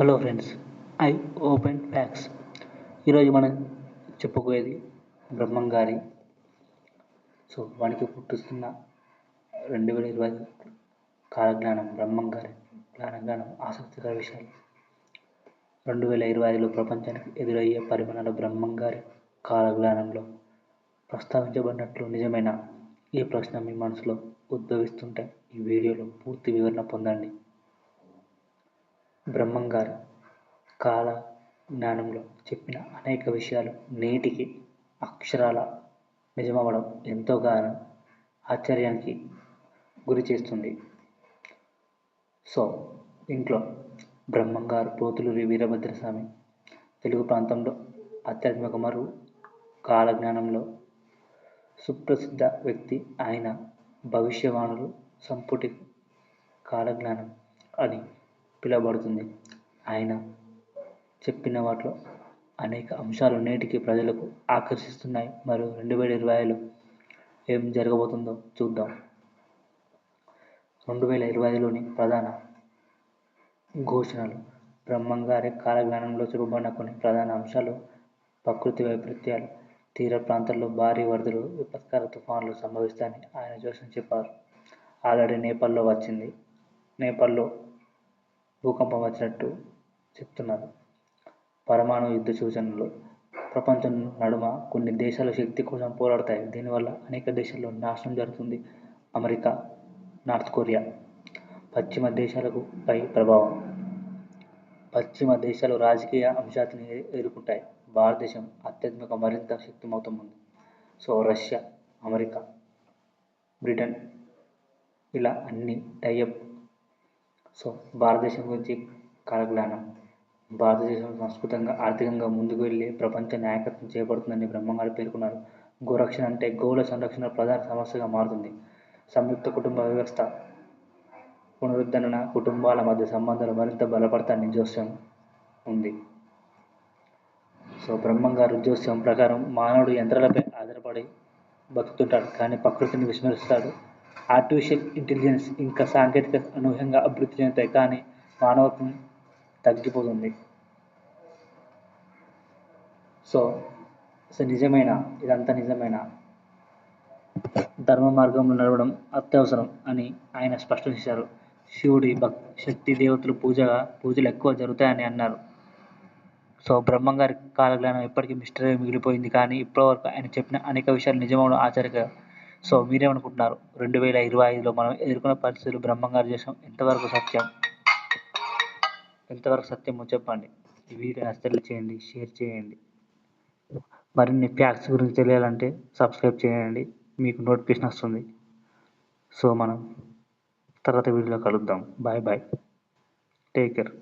Hello friends I open facts ఈరోజు మనం చెప్పుకోయేది బ్రహ్మం గారి. సో వానికి పుట్టుస్తున్న రెండు వేల ఇరవై కాలజ్ఞానం బ్రహ్మం గారి జ్ఞానజ్ఞానం ఆసక్తికర విషయాలు రెండు వేల ఇరవై ఐదులో ప్రపంచానికి ఎదురయ్యే పరిమాణాలు బ్రహ్మం గారి కాలజ్ఞానంలో ప్రస్తావించబడినట్లు నిజమైన ఈ ప్రశ్న మీ మనసులో ఉద్భవిస్తుంటే ఈ వీడియోలో పూర్తి వివరణ పొందండి. బ్రహ్మంగారు కాల జ్ఞానంలో చెప్పిన అనేక విషయాలు నేటికి అక్షరాల నిజమవ్వడం ఎంతోగానో ఆశ్చర్యానికి గురి చేస్తుంది. సో ఇంట్లో బ్రహ్మంగారు పోతులూరి వీరభద్రస్వామి తెలుగు ప్రాంతంలో ఆధ్యాత్మిక మరియు కాలజ్ఞానంలో సుప్రసిద్ధ వ్యక్తి ఆయన భవిష్యవాణులు సంపుటి కాలజ్ఞానం అని పిలువబడుతుంది. ఆయన చెప్పిన వాటిలో అనేక అంశాలు నేటికి ప్రజలకు ఆకర్షిస్తున్నాయి. మరియు రెండు వేల ఇరవై ఐదులో ఏం జరగబోతుందో చూద్దాం. రెండు వేల ఇరవై ఐదులోని ప్రధాన ఘోషణలు. బ్రహ్మంగారి కాలజ్ఞానంలో చెప్పబడిన కొన్ని ప్రధాన అంశాలు ప్రకృతి వైపరీత్యాలు తీర ప్రాంతాల్లో భారీ వరదలు విపత్కర తుఫాన్లు సంభవిస్తాయని ఆయన జోస్యం చెప్పారు. ఆల్రెడీ నేపాల్లో వచ్చింది. నేపాల్లో భూకంపం వచ్చినట్టు చెప్తున్నారు. పరమాణు యుద్ధ సూచనలు ప్రపంచం నడుమ కొన్ని దేశాలు శక్తి కోసం పోరాడతాయి. దీనివల్ల అనేక దేశాల్లో నాశనం జరుగుతుంది. అమెరికా నార్త్ కొరియా పశ్చిమ దేశాలకు పై ప్రభావం. పశ్చిమ దేశాలు రాజకీయ అంశాన్ని ఎదుర్కొంటాయి. భారతదేశం అత్యధిక మరింత శక్తిమవుతుంది సో రష్యా అమెరికా బ్రిటన్ ఇలా అన్ని టైఅప్ సో భారతదేశం గురించి కాలజ్ఞానం భారతదేశం సంస్కృతంగా ఆర్థికంగా ముందుకు వెళ్ళి ప్రపంచ నాయకత్వం చేపడుతుందని బ్రహ్మంగారు పేర్కొన్నారు. గోరక్షణ అంటే గోవుల సంరక్షణ ప్రధాన సమస్యగా మారుతుంది. సంయుక్త కుటుంబ వ్యవస్థ పునరుద్ధరణ కుటుంబాల మధ్య సంబంధాలు మరింత బలపడతాయని జోస్యం ఉంది. సో బ్రహ్మంగారు జోస్యం ప్రకారం మానవుడు యంత్రాలపై ఆధారపడి బతుకుతుంటాడు కానీ ప్రకృతిని విస్మరిస్తాడు. ఆర్టిఫిషియల్ ఇంటెలిజెన్స్ ఇంకా సాంకేతిక అనూహ్యంగా అభివృద్ధి చెందుతాయి కానీ మానవత్వం తగ్గిపోతుంది. సో సో నిజమైన ఇదంతా నిజమైన. ధర్మ మార్గంలో నడవడం అత్యవసరం అని ఆయన స్పష్టం చేశారు. శివుడి భక్ శక్తి దేవతలు పూజగా పూజలు ఎక్కువ జరుగుతాయని అన్నారు. సో బ్రహ్మంగారి కాలజ్ఞానం ఎప్పటికీ మిస్టరీ మిగిలిపోయింది కానీ ఇప్పటివరకు ఆయన చెప్పిన అనేక విషయాలు నిజమవడం ఆశ్చర్య సో మీరేమనుకుంటున్నారు రెండు వేల ఇరవై ఐదులో మనం ఎదుర్కొన్న పరిస్థితులు బ్రహ్మంగారు చేసాం ఎంతవరకు సత్యం? ఎంతవరకు సత్యమో చెప్పండి. ఈ వీడియో నచ్చలు చేయండి షేర్ చేయండి. మరిన్ని ఫ్యాక్ట్స్ గురించి తెలియాలంటే సబ్స్క్రైబ్ చేయండి. మీకు నోటిఫికేషన్ వస్తుంది. సో మనం తర్వాత వీడియోలో కలుద్దాం. Bye bye. Take care.